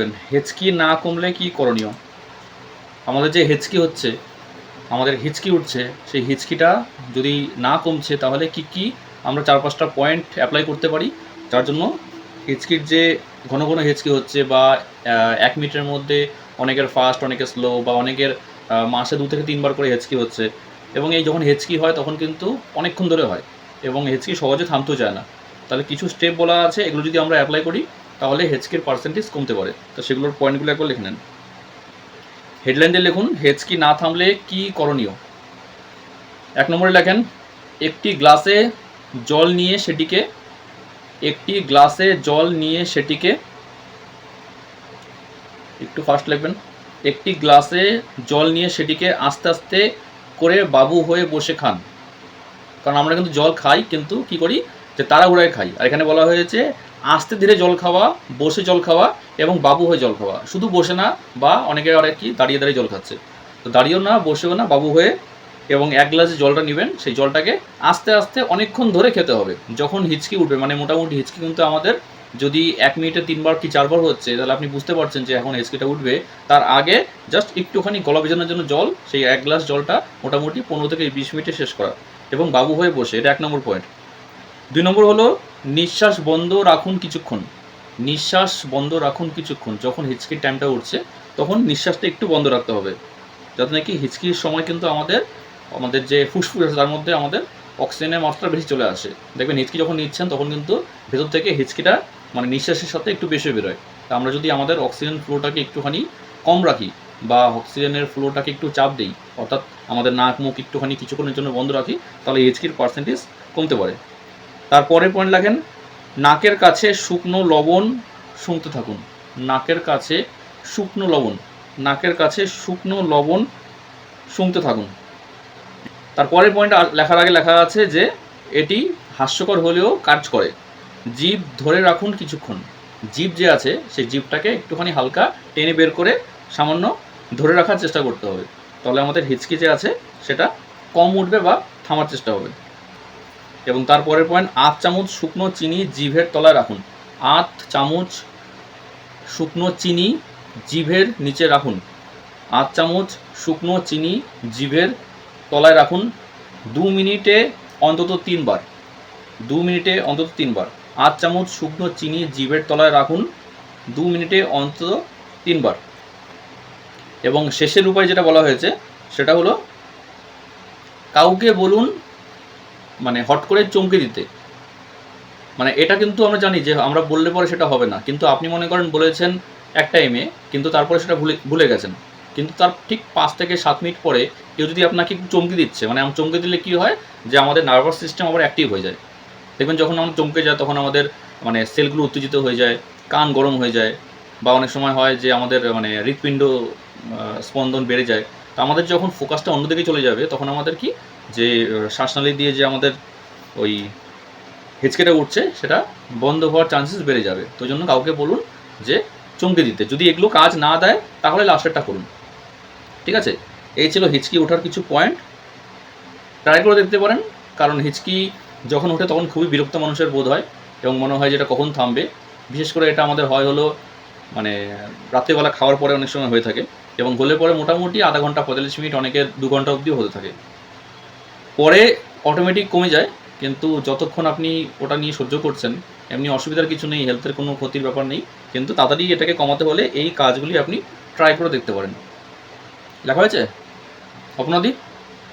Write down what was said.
হেঁচকি না কমলে কি করণীয়? আমাদের যে হেঁচকি হচ্ছে, আমাদের হিচকি উঠছে, সেই হিচকিটা যদি না কমছে, তাহলে কি কি আমরা চার পাঁচটা পয়েন্ট অ্যাপ্লাই করতে পারি? যার জন্য হিচকির যে ঘন ঘন হেঁচকি হচ্ছে বা এক মিনিটের মধ্যে অনেকের ফাস্ট অনেকের স্লো বা অনেকের মাসে দু থেকে তিনবার করে হেঁচকি হচ্ছে। এবং এই যখন হেঁচকি হয়, তখন কিন্তু অনেকক্ষণ ধরে হয় এবং হেঁচকি সহজে থামতেও যায় না। তাহলে কিছু স্টেপ বলা আছে, এগুলো যদি আমরা অ্যাপ্লাই করি তাহলে হেঁচকির পার্সেন্টেজ কমতে পারে। তো সেগুলোর পয়েন্টগুলো একবার লিখে নেন। হেডলাইন লিখুন হেঁচকি না থামলে কি করণীয়? এক নম্বরে লেখেন, একটি গ্লাসে জল নিয়ে সেটিকে, একটি গ্লাসে জল নিয়ে সেটিকে, একটু ফাস্ট লিখবেন, একটি গ্লাসে জল নিয়ে সেটিকে আস্তে আস্তে করে বাবু হয়ে বসে খান। কারণ আমরা কিন্তু জল খাই, কিন্তু কি করি? যে তাড়াহুড়ায় খাই। আর এখানে বলা হয়েছে আস্তে ধীরে জল খাওয়া, বসে জল খাওয়া এবং বাবু হয়ে জল খাওয়া। শুধু বসে না, বা অনেকে আর কি দাঁড়িয়ে দাঁড়িয়ে জল খাচ্ছে। তো দাঁড়িয়েও না, বসেও না, বাবু হয়ে এবং এক গ্লাসে জলটা নেবেন, সেই জলটাকে আস্তে আস্তে অনেকক্ষণ ধরে খেতে হবে। যখন হিচকি উঠবে মানে মোটামুটি হিচকি কিন্তু আমাদের যদি এক মিনিটে তিনবার কি চারবার হচ্ছে, তাহলে আপনি বুঝতে পারছেন যে এখন হিচকিটা উঠবে। তার আগে জাস্ট একটুখানি গলা ভেজানোর জন্য জল, সেই এক গ্লাস জলটা মোটামুটি পনেরো থেকে বিশ মিনিটে শেষ করা এবং বাবু হয়ে বসে, এটা এক নম্বর পয়েন্ট দুই নম্বর হলো নিঃশ্বাস বন্ধ রাখুন কিছুক্ষণ। নিঃশ্বাস বন্ধ রাখুন কিছুক্ষণ। যখন হিচকির টাইমটা উঠছে, তখন নিঃশ্বাসটা একটু বন্ধ রাখতে হবে। যাতে নাকি হিচকির সময় কিন্তু আমাদের আমাদের যে ফুসফুস আছে, তার মধ্যে আমাদের অক্সিজেনের মাত্রা বেশি চলে আসে। দেখবেন হিচকি যখন নিচ্ছেন, তখন কিন্তু ভেতর থেকে হিচকিটা মানে নিঃশ্বাসের সাথে একটু বেশি বেরোয়। তা আমরা যদি আমাদের অক্সিজেন ফ্লোটাকে একটুখানি কম রাখি বা অক্সিজেনের ফ্লোটাকে একটু চাপ দিই, অর্থাৎ আমাদের নাক, মুখ একটুখানি কিছুক্ষণের জন্য বন্ধ রাখি, তাহলে এইচকির পার্সেন্টেজ কমতে পারে। তারপরে পয়েন্ট লাগেন, নাকের কাছে শুকনো লবণ শুনতে থাকুন। নাকের কাছে শুকনো লবণ, নাকের কাছে শুকনো লবণ শুনতে থাকুন। তারপরের পয়েন্ট লেখার আগে লেখা আছে যে, এটি হাস্যকর হলেও কাজ করে। জিভ ধরে রাখুন কিছুক্ষণ। জিভ যে আছে সেই জিভটাকে একটুখানি হালকা টেনে বের করে সামান্য ধরে রাখার চেষ্টা করতে হবে। তাহলে আমাদের হিচকি যে আছে, সেটা কম উঠবে বা থামার চেষ্টা হবে। এবং তারপরের পয়েন্ট আধ চামচ শুকনো চিনি জিভের তলায় রাখুন। আধ চামচ শুকনো চিনি জিভের নিচে রাখুন। আধ চামচ শুকনো চিনি জিভের তলায় রাখুন। দু মিনিটে অন্তত তিনবার। দু মিনিটে অন্তত তিনবার। আধ চামচ শুকনো চিনি জিভের তলায় রাখুন। দু মিনিটে অন্তত তিনবার। এবং শেষের উপায় যেটা বলা হয়েছে, সেটা হলো কাউকে বলুন মানে হট করে চমকে দিতে। মানে এটা কিন্তু আমরা জানি যে আমরা বললে পরে সেটা হবে না। কিন্তু আপনি মনে করেন বলেছেন এক টাইমে কিন্তু তারপরে সেটা ভুলে ভুলে গেছেন। কিন্তু তার ঠিক পাঁচ থেকে সাত মিনিট পরে কেউ যদি আপনাকে চমকে দিচ্ছে মানে আম চমকে দিলে কি হয়? যে আমাদের নার্ভাস সিস্টেম আবার অ্যাক্টিভ হয়ে যায়। দেখবেন যখন আমরা চমকে যায় তখন আমাদের মানে সেলগুলো উত্তেজিত হয়ে যায়, কান গরম হয়ে যায়, বা অনেক সময় হয় যে আমাদের মানে হৃৎপিণ্ড স্পন্দন বেড়ে যায়। তো আমাদের যখন ফোকাসটা অন্যদিকে চলে যাবে, তখন আমাদের কি? যে শ্বাসনালী দিয়ে যে আমাদের ওই হেঁচকেটা উঠছে, সেটা বন্ধ হওয়ার চান্সেস বেড়ে যাবে। তো জন্য কাউকে বলুন যে, চমকে দিতে। যদি এগুলো কাজ না দেয়, তাহলে লাস্টেরটা করুন। ঠিক আছে? এই ছিল হিচকি ওঠার কিছু পয়েন্ট ট্রাই করে দেখতে পারেন। কারণ হিচকি যখন ওঠে, তখন খুবই বিরক্ত মানুষের বোধ হয় এবং মনে হয় যে এটা কখন থামবে। বিশেষ করে এটা আমাদের হয় হলো মানে রাত্রিবেলা খাওয়ার পরে অনেক সময় হয়ে থাকে। এবং গোলের পরে মোটামুটি আধা ঘণ্টা, পঁয়তাল্লিশ মিনিট অনেকে দু ঘণ্টা অবধিও হতে থাকে। পরে অটোমেটিক কমে যায়, কিন্তু যতক্ষণ আপনি ওটা নিয়ে সহ্য করছেন, এমনি অসুবিধার কিছু নেই হেলথের কোনো ক্ষতির ব্যাপার নেই, কিন্তু তাড়াতাড়ি এটাকে কমাতে হলে এই কাজগুলি আপনি ট্রাই করে দেখতে পারেন। লেখা হয়েছে? অপনাদি